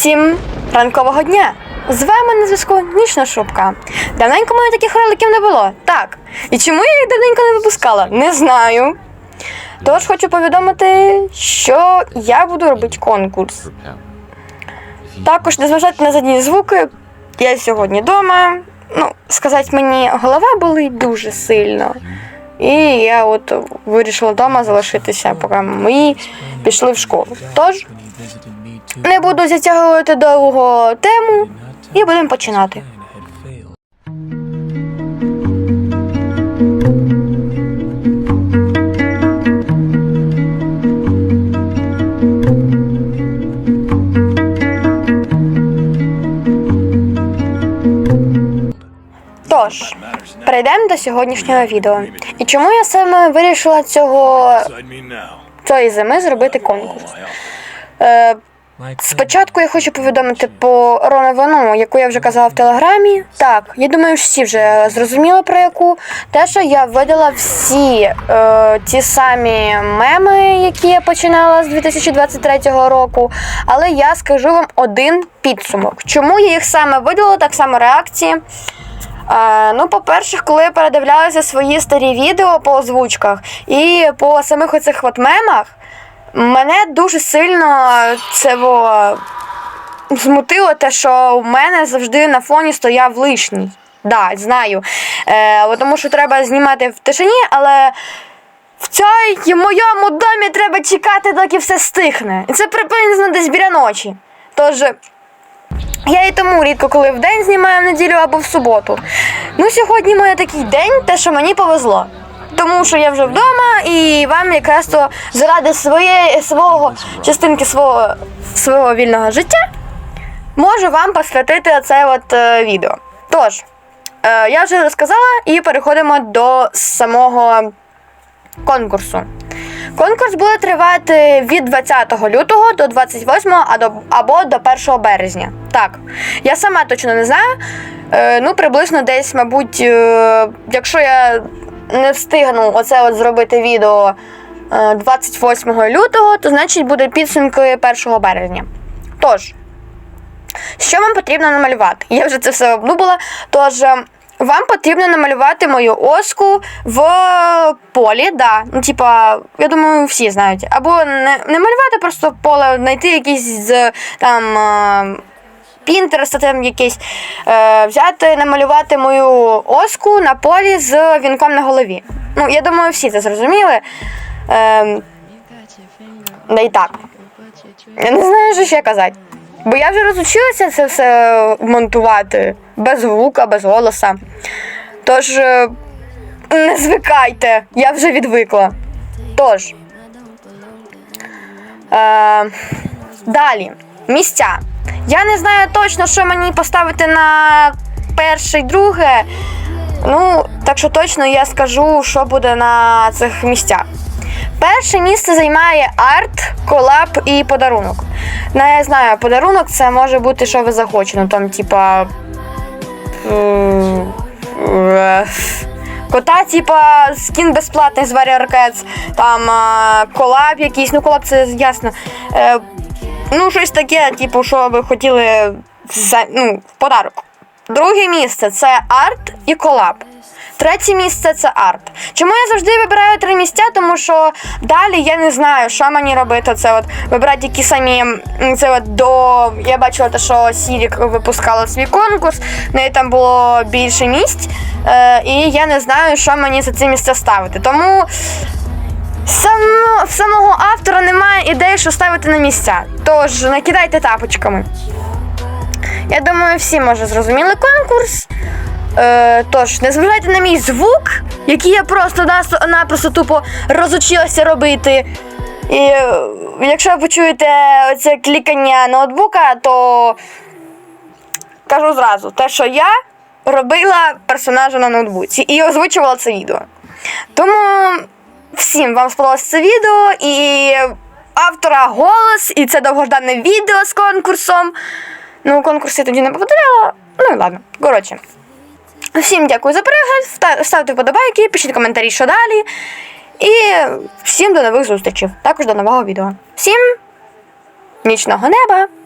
Всім ранкового дня! З вами на зв'язку Нічна Шубка. Давненько мене таких роликів не було. Так. І чому я їх давненько не випускала? Не знаю. Тож хочу повідомити, що я буду робити конкурс. Також не зважати на задні звуки. Я сьогодні вдома. Ну, сказати мені, голова болить дуже сильно. І я от вирішила вдома залишитися, поки ми пішли в школу. Тож, не буду затягувати довго тему і будемо починати. Тож, перейдемо до сьогоднішнього відео. І чому я саме вирішила цього цієї зими зробити конкурс? Е, Спочатку я хочу повідомити по новину, яку я вже казала в телеграмі. Так, я думаю, всі вже зрозуміли про яку. Те, що я видала всі е, ті самі меми, які я починала з 2023 року. Але я скажу вам один підсумок. Чому я їх саме видала, так само реакції. Е, ну, по-перше, коли я передивлялася свої старі відео по озвучках і по самих оцих от мемах, мене дуже сильно це во, змутило те, що у мене завжди на фоні стояв лишній. Да, знаю. Е, тому що треба знімати в тишині, але в цій моєму домі треба чекати, доки все стихне. І це приблизно десь біля ночі. Тож. Я і тому рідко коли в день знімаю в неділю або в суботу. Ну, сьогодні моє такий день, те, що мені повезло. Тому що я вже вдома і вам якраз то заради своєї свого частинки свого свого вільного життя можу вам посвятити це от е, відео. Тож, е, я вже розказала і переходимо до самого конкурсу. Конкурс буде тривати від 20 лютого до 28 а до- або до 1 березня. Так, я сама точно не знаю. Е, ну, приблизно десь, мабуть, якщо я не встигну оце от зробити відео е, 28 лютого, то значить буде підсумки 1 березня. Тож, що вам потрібно намалювати? Я вже це все обдумала. Тож. е, Вам потрібно намалювати мою оску в полі, да. Ну, типа, я думаю, всі знають. Або не, не малювати просто поле, знайти якийсь з там Пінтереста, там якийсь, е, взяти, намалювати мою оску на полі з вінком на голові. Ну, я думаю, всі це зрозуміли. Е, да і так. Я не знаю, що ще казати. Бо я вже розучилася це все монтувати без звука, без голоса. Тож е, не звикайте, я вже відвикла. Тож. Е, далі. Місця. Я не знаю точно, що мені поставити на перше і друге. Ну, так що точно я скажу, що буде на цих місцях. Перше місце займає арт, колаб і подарунок. Ну, я знаю, подарунок це може бути, що ви захочете. Ну там, типа. е, Кота, типа, скін безплатний з Warrior там е, колаб якийсь, ну колаб це ясно. Ну, щось таке, типу, що ви хотіли за, ну, в подарок. Друге місце це арт і колаб. Третє місце це арт. Чому я завжди вибираю три місця? Тому що далі я не знаю, що мені робити. Це от вибирати які самі це от до. Я бачила те, що Сірік випускала свій конкурс, в неї там було більше місць. Е, і я не знаю, що мені за ці місця ставити. Тому само, самого автора немає ідеї, що ставити на місця. Тож накидайте тапочками. Я думаю, всі може зрозуміли конкурс. Е, тож, не зважайте на мій звук, який я просто напросто тупо розучилася робити. І е, якщо ви почуєте оце клікання ноутбука, то кажу зразу, те, що я робила персонажа на ноутбуці і озвучувала це відео. Тому всім вам сподобалось це відео і автора голос, і це довгождане відео з конкурсом. Ну, конкурс я тоді не повторяла. Ну і ладно. Коротше. Всім дякую за перегляд. Ставте вподобайки, пишіть коментарі, що далі. І всім до нових зустрічей. Також до нового відео. Всім нічного неба!